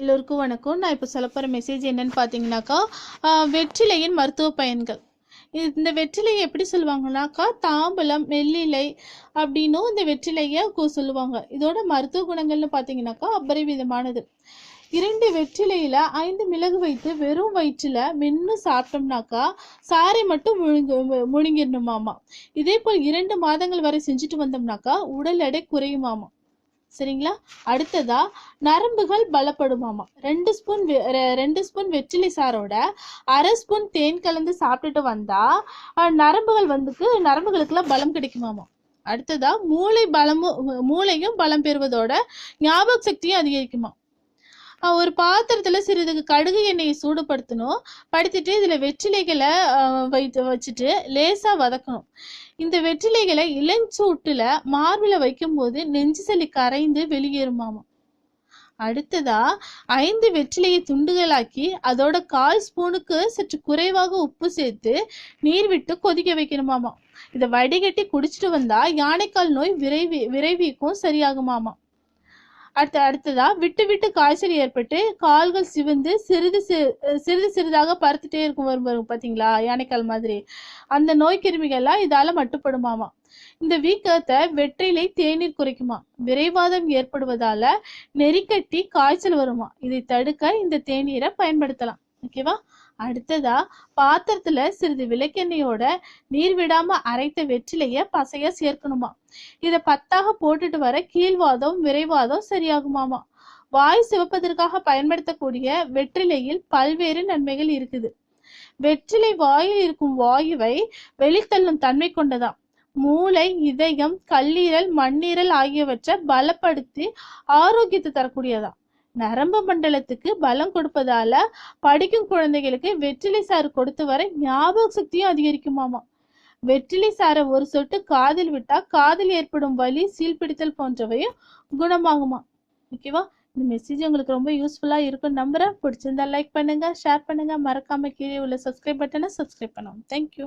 எல்லோருக்கும் வணக்கம். நான் இப்போ சொல்ல போகிற மெசேஜ் என்னன்னு பார்த்தீங்கன்னாக்கா வெற்றிலையின் மருத்துவ பயன்கள். இது- இந்த வெற்றிலையை எப்படி சொல்லுவாங்கன்னாக்கா தாம்பலம் மெல்லிலை அப்படின்னும் இந்த வெற்றிலையை கு- சொல்லுவாங்க. இதோட மருத்துவ குணங்கள்னு பார்த்தீங்கன்னாக்கா அபரிவிதமானது. இரண்டு வெற்றிலையில ஐந்து மிளகு வைத்து வெறும் வயிற்றுல மென்னு சாப்பிட்டோம்னாக்கா சாரை மட்டும் முழுங்கு முழுங்கிடணுமாமா. இதே போல் இரண்டு மாதங்கள் வரை செஞ்சுட்டு வந்தோம்னாக்கா உடல் எடை குறையுமாமா. சரிங்களா? அடுத்ததா நரம்புகள் பலப்படுமாமா. ரெண்டு ஸ்பூன் ரெண்டு ஸ்பூன் வெற்றிலை சாரோட அரை ஸ்பூன் தேன் கலந்து சாப்பிட்டுட்டு வந்தா நரம்புகள் வந்துக்கு நரம்புகளுக்கெல்லாம் பலம் கிடைக்குமாமா. அடுத்ததா மூளை பலமும் மூளையும் பலம் பெறுவதோட ஞாபக சக்தியும் அதிகரிக்குமா. ஒரு பாத்திரத்துல சிறிது கடுகு எண்ணெயை சூடுபடுத்தணும். படுத்திட்டு இதுல வெற்றிலைகளை வைத்து வச்சுட்டு லேசா வதக்கணும். இந்த வெற்றிலைகளை இளஞ்சூட்டுல மார்பில வைக்கும்போது நெஞ்சு சளி கரைந்து வெளியேறுமாமா. அடுத்ததா ஐந்து வெற்றிலையை துண்டுகளாக்கி அதோட கால் ஸ்பூனுக்கு சற்று குறைவாக உப்பு சேர்த்து நீர் விட்டு கொதிக்க வைக்கணுமாமா. இதை வடிகட்டி குடிச்சிட்டு வந்தா யானைக்கால் நோய் விரைவி விரைவிக்கும் சரியாகுமாமா. அடுத்த அடுத்ததா விட்டு விட்டு காய்ச்சல் ஏற்பட்டு கால்கள் சிவந்து சிறிது சிறு சிறிது சிறிதாக பருத்துட்டே இருக்கும் வரும் வரும் பாத்தீங்களா? யானைக்கால் மாதிரி. அந்த நோய் கிருமிகள்லாம் இதால மட்டுப்படுமாமா? இந்த வீக்கத்தை வெற்றிலை தேநீர் குறைக்குமா? விரைவாதம் ஏற்படுவதால நெறிக்கட்டி காய்ச்சல் வருமா? இதை தடுக்க இந்த தேநீரை பயன்படுத்தலாம். ஓகேவா அடுத்ததா பாத்திரத்துல சிறிது விளக்கெண்ணெயோட நீர் விடாம அரைத்த வெற்றிலைய பசையா சேர்க்கணுமா? இத பத்தாக போட்டுட்டு வர கீழ்வாதம் விரைவாதம் சரியாகுமாமா? வாய் சிவப்பதற்காக பயன்படுத்தக்கூடிய வெற்றிலையில் பல்வேறு நன்மைகள் இருக்குது. வெற்றிலை வாயில் இருக்கும் வாயுவை வெளித்தள்ளும் தன்மை கொண்டதாம் மூளை இதயம் கல்லீரல் மண்ணீரல் ஆகியவற்றை பலப்படுத்தி ஆரோக்கியத்தை தரக்கூடியதா? நரம்பு மண்டலத்துக்கு பலம் கொடுப்பதால படிக்கும் குழந்தைகளுக்கு வெற்றிலை சாறு கொடுத்து வர ஞாபக சக்தியும் அதிகரிக்குமாமா. வெற்றிலை சாறை ஒரு சொட்டு காதில் விட்டா காதில் ஏற்படும் வலி சீல்பிடித்தல் போன்றவையும் குணமாகுமா? ஓகேவா? இந்த மெசேஜ் உங்களுக்கு ரொம்ப யூஸ்ஃபுல்லாக இருக்கும் நம்புறேன். பிடிச்சிருந்தா லைக் பண்ணுங்க ஷேர் பண்ணுங்க. மறக்காம கீழே உள்ள சப்ஸ்கிரைப் பட்டனை சப்ஸ்கிரைப் பண்ணுவோம் தேங்க்யூ